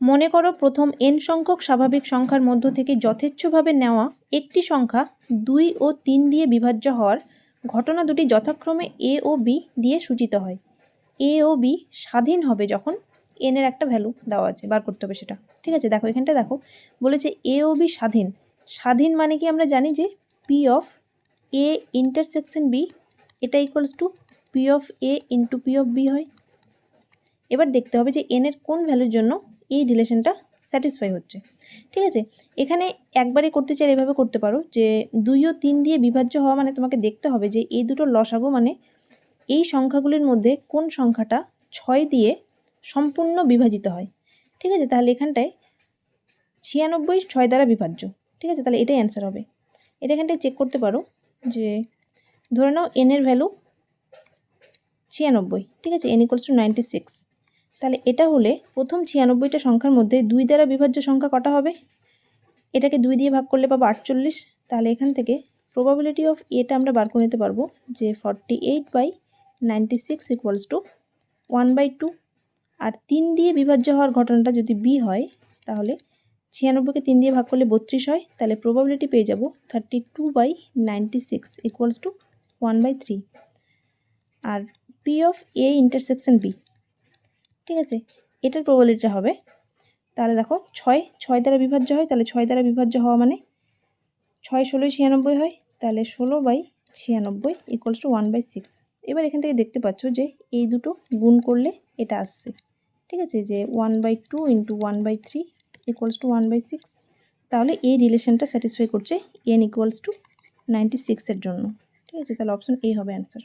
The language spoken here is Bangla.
মনে করো প্রথম এন সংখ্যক স্বাভাবিক সংখ্যার মধ্য থেকে যথেচ্ছভাবে নেওয়া একটি সংখ্যা দুই ও তিন দিয়ে বিভাজ্য হওয়ার ঘটনা দুটি যথাক্রমে এ ও বি দিয়ে সূচিত হয়। এ ও বি স্বাধীন হবে যখন এনের একটা ভ্যালু দেওয়া আছে, বার করতে হবে সেটা। ঠিক আছে? দেখো, এখানটা দেখো। বলেছে এ ও বি স্বাধীন। স্বাধীন মানে কি আমরা জানি যে P of A intersection B এটা equals to P of A into P of B হয়। এবার দেখতে হবে যে এনের কোন ভ্যালুর জন্য এই রিলেশনটা স্যাটিসফাই হচ্ছে। ঠিক আছে? এখানে একবারে করতে চাইলে এভাবে করতে পারো যে দুই ও তিন দিয়ে বিভাজ্য হওয়া মানে তোমাকে দেখতে হবে যে এই দুটো লসাগু মানে এই সংখ্যাগুলির মধ্যে কোন সংখ্যাটা ছয় দিয়ে সম্পূর্ণ বিভাজিত হয়। ঠিক আছে? তাহলে এখানটায় ছিয়ানব্বই ছয় দ্বারা বিভাজ্য। ঠিক আছে? তাহলে এটাই অ্যান্সার হবে। এটা এখানটায় চেক করতে পারো যে ধরে নাও এনের ভ্যালু ছিয়ানব্বই। ঠিক আছে? N equals to ninety six তাহলে এটা হলে প্রথম ছিয়ানব্বইটা সংখ্যার মধ্যে দুই দ্বারা বিভাজ্য সংখ্যা কটা হবে? এটাকে দুই দিয়ে ভাগ করলে পাবো আটচল্লিশ। তাহলে এখান থেকে প্রবাবিলিটি অফ এটা আমরা বার করে নিতে পারব যে forty eight by ninety six equals to one by two আর তিন দিয়ে বিভাজ্য হওয়ার ঘটনাটা যদি বি হয়, তাহলে ছিয়ানব্বইকে তিন দিয়ে ভাগ করলে বত্রিশ হয়। তাহলে প্রবাবিলিটি পেয়ে যাব thirty two by ninety six equals to one by three R P of A intersection B ঠিক আছে? এটার প্রবাবিলিটিটা হবে। তাহলে দেখো, ছয় ছয় দ্বারা বিভাজ্য হয়, তাহলে ছয় দ্বারা বিভাজ্য হওয়া মানে ছয় ষোলোই ছিয়ানব্বই হয়, তাহলে ষোলো বাই ছিয়ানব্বই equals to one by six এবার এখান থেকে দেখতে পাচ্ছ যে এই দুটো গুণ করলে এটা আসছে। ঠিক আছে? যে one by two into one by three equals to one by six তাহলে এই রিলেশনটা স্যাটিসফাই করছে এন ইকুয়ালস টু নাইনটি সিক্সের জন্য। ঠিক আছে? তাহলে অপশন এ হবে অ্যান্সার